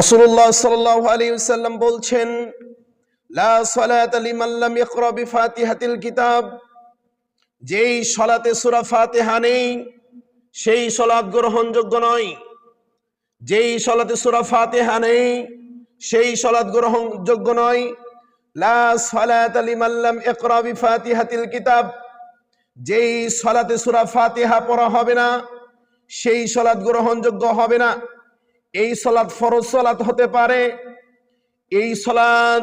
রসুল্লাহ সাল্লাহ আলী সাল্লাম বলছেন কিতাব। যেই সলাতে সূরা ফাতিহা নেই, সেই সলাত গ্রহণযোগ্য নয়। যেই সলাতে সূরা ফাতিহা নেই, সেই সলাত গ্রহণযোগ্য নয়। কিতাব। যেই সলাতে সূরা ফাতিহা পড়া হবে না, সেই সলাত গ্রহণযোগ্য হবে না। এই সলাদ ফরজ সলাদ হতে পারে, এই সলাদ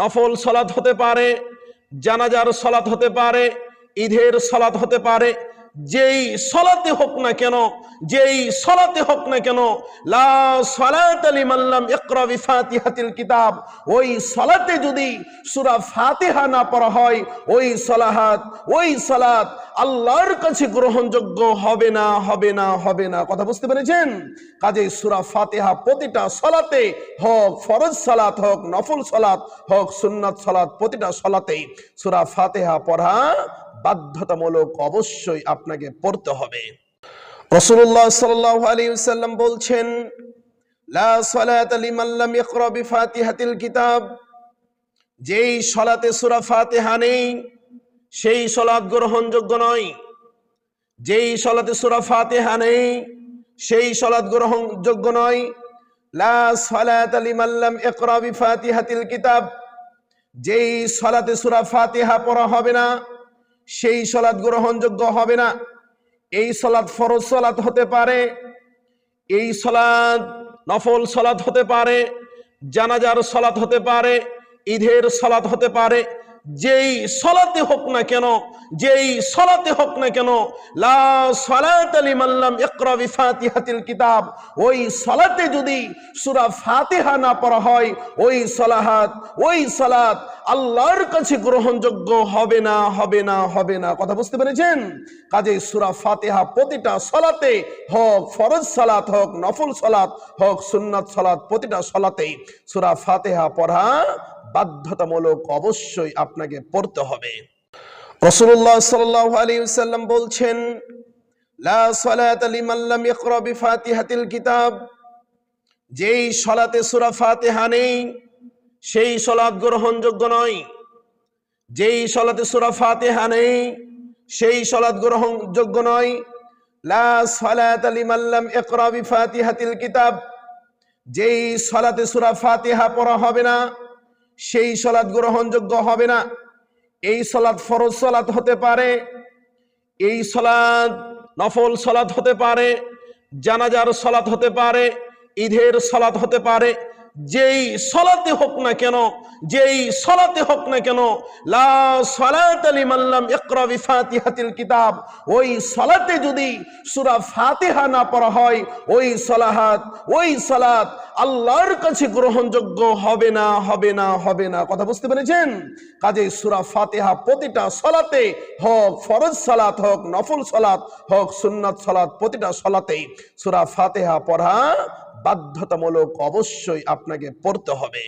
নফল সলাদ হতে পারে, জানাজার সলাদ হতে পারে, ঈদের সলাদ হতে পারে যেই সলাতে হোক না কেন, যেই সলাতে হোক না কেন, লা সালাত লিমান লাম ইকরা বিফাতিহাতিল কিতাব, ওই সলাতে যদি সূরা ফাতিহা না পড়া হয়, ওই সলাহাত, ওই সালাত আল্লাহর কাছে গ্রহণযোগ্য হবে না হবে না হবে না। কথা বুঝতে পেরেছেন? কাজে সূরা ফাতিহা প্রতিটা সলাতে হোক, ফরজ সালাত হোক, নফল সালাত হোক, সুন্নাত সালাত প্রতিটা সলাতেই সূরা ফাতিহা পড়া বাধ্যতামূলক অবশ্যই আপনাকে পড়তে হবে। রসুল্লাহ সাল্লাহ আলী সাল্লাম বলছেন কিতাব। যেই সলাতে সুরা ফাতেহা নেই, সেই সলাৎ গ্রহণযোগ্য নয়। যেই সলাতে সূরা ফাতিহা নেই, সেই সলাৎ গ্রহণযোগ্য নয়। লা সালাত লিমান লাম ইকরা বিফাতিহাতিল কিতাব। যেই সলাতে সূরা ফাতিহা পড়া হবে না সেই সলাদ গ্রহণযোগ্য হবে না। এই সলাদ ফরজ সলাদ হতে পারে, এই সলাদ নফল সলাদ হতে পারে, জানাজার সলাদ হতে পারে, ঈদের সলাদ হতে পারে যেই সলাতে হোক না কেন, যেই সলাতে হোক না কেন, লা সালাত লিমান লাম ইকরা বিফাতিহাতিল কিতাব, ওই সলাতে যদি সূরা ফাতিহা না পড়া হয়, ওই সলাহাত, ওই সালাত আল্লাহর কাছে গ্রহণযোগ্য হবে না হবে না হবে না। কথা বুঝতে পেরেছেন? কাজে সূরা ফাতিহা প্রতিটা সলাতে হোক, ফরজ সালাত হোক, নফল সালাত হোক, সুন্নাত সালাত প্রতিটা সলাতেই সূরা ফাতিহা পড়া বাধ্যতামূলক অবশ্যই আপনাকে পড়তে হবে। রসুল্লাহ সাল্লাহ আলী সাল্লাম বলছেন কিতাব। যেই সলাতে সুরা ফাতিহা নেই, সেই সলাৎ গ্রহণযোগ্য নয়। যেই সলাতে সূরা ফাতিহা নেই, সেই সলাৎ গ্রহণযোগ্য নয়। লা সালাত লিমান লাম ইকরা বিফাতিহাতিল কিতাব। যেই সলাতে সূরা ফাতিহা পড়া হবে না সেই সলাদ গ্রহণযোগ্য হবে না। এই সলাদ ফরজ সলাদ হতে পারে, এই সলাদ নফল সলাদ হতে পারে, জানাজার সলাদ হতে পারে, ঈদের সলাদ হতে পারে যেই সলাতে হোক না কেন, যেই সলাতে হোক না কেন কিতাব, ওই সলাতে যদি সুরা ফাতিহা না পড়া হয়, ওই সলাহাত, ওই সলাত আল্লাহর কাছে গ্রহণযোগ্য হবে না হবে না হবে না। কথা বুঝতে পেরেছেন? কাজে সুরা ফাতিহা প্রতিটা সলাতে হোক, ফরজ সালাত হোক, নফল সালাত হোক, সুন্নাত সালাত প্রতিটা সলাতেই সুরা ফাতেহা পড়া বাধ্যতামূলক অবশ্যই আপনাকে পড়তে হবে।